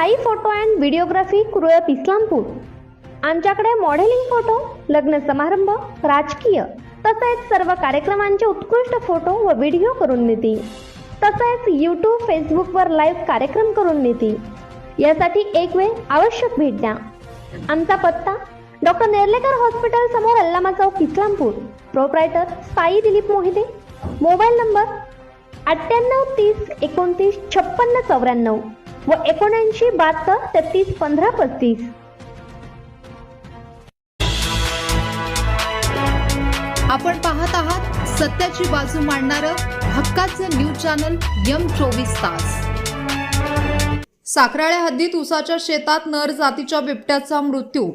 Sai photo and videography Kurlap Islampur. आमच्याकडे modelling photo लग्न समारंभ राजकीय तसेच सर्व कार्यक्रमांचे उत्कृष्ट फोटो व व्हिडिओ करून देते तसेच यूट्यूब फेसबुकवर लाईव्ह कार्यक्रम करून देते यासाठी एक वेळ आवश्यक भेट द्या. आमचा पत्ता डॉक्टर नेर्लेकर हॉस्पिटल समोर अल्लामा चौक Islampur. Proprietor Sai Dilip Mohite. Mobile number अठ्ठ्याण्णव तीस एकोणतीस छप्पन्न चौऱ्याण्णव. व एकोणऐंशी बहात्तर तेहतीस पंधरा पस्तीस. आपण पाहत आहात सत्याची बाजू मांडणारं हक्काचं न्यूज चॅनल यम चोवीस तास. साखराळ्या हद्दीत उसाच्या शेतात नर जातीच्या बिबट्याचा मृत्यू.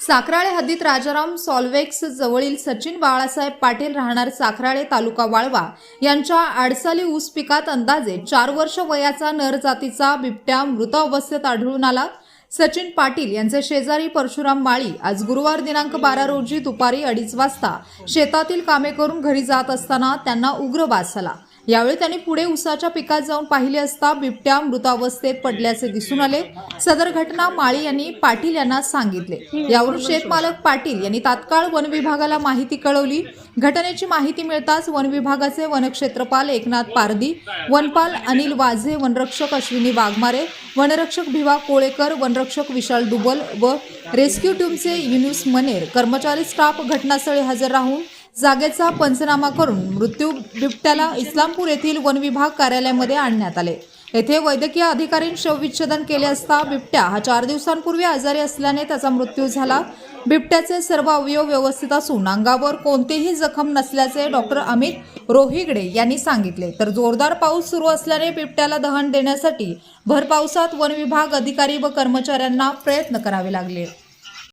साखराळे हद्दीत राजाराम सॉल्वेक्स जवळील सचिन बाळासाहेब पाटील राहणार साखराळे तालुका वाळवा यांच्या आडसाली ऊस पिकात अंदाजे चार वर्ष वयाचा नर जातीचा बिबट्या मृत अवस्थेत आढळून आला. सचिन पाटील यांचे शेजारी परशुराम माळी आज गुरुवार दिनांक बारा रोजी दुपारी अडीच वाजता शेतातील कामे करून घरी जात असताना त्यांना उग्र वास आला यावेळी त्यांनी पुढे उसाच्या पिकात जाऊन पाहिले असता बिबट्या मृतावस्थेत पडल्याचे दिसून आले. सदर घटना माळी यांनी पाटील यांना सांगितले. यावरून शेतमालक पाटील यांनी तात्काळ वन विभागाला माहिती कळवली. घटनेची माहिती मिळताच वन विभागाचे वनक्षेत्रपाल एकनाथ पारदी वनपाल अनिल वाझे वनरक्षक अश्विनी वाघमारे वनरक्षक भिवा कोळेकर वनरक्षक विशाल दुबल व रेस्क्यू टीमचे युनुस मनेर कर्मचारी स्टाफ घटनास्थळी हजर राहून जागेचा पंचनामा करून मृत्यू बिबट्याला इस्लामपूर येथील वन विभाग कार्यालयामध्ये आणण्यात आले. येथे वैद्यकीय अधिकाऱ्यांनी शवविच्छेदन केले असता बिबट्या हा चार दिवसांपूर्वी आजारी असल्याने त्याचा मृत्यू झाला. बिबट्याचे सर्व अवयव व्यवस्थित असून अंगावर कोणतेही जखम नसल्याचे डॉक्टर अमित रोहिगडे यांनी सांगितले. तर जोरदार पाऊस सुरू असल्याने बिबट्याला दहन देण्यासाठी भर पावसात वन विभाग अधिकारी व कर्मचाऱ्यांना प्रयत्न करावे लागले.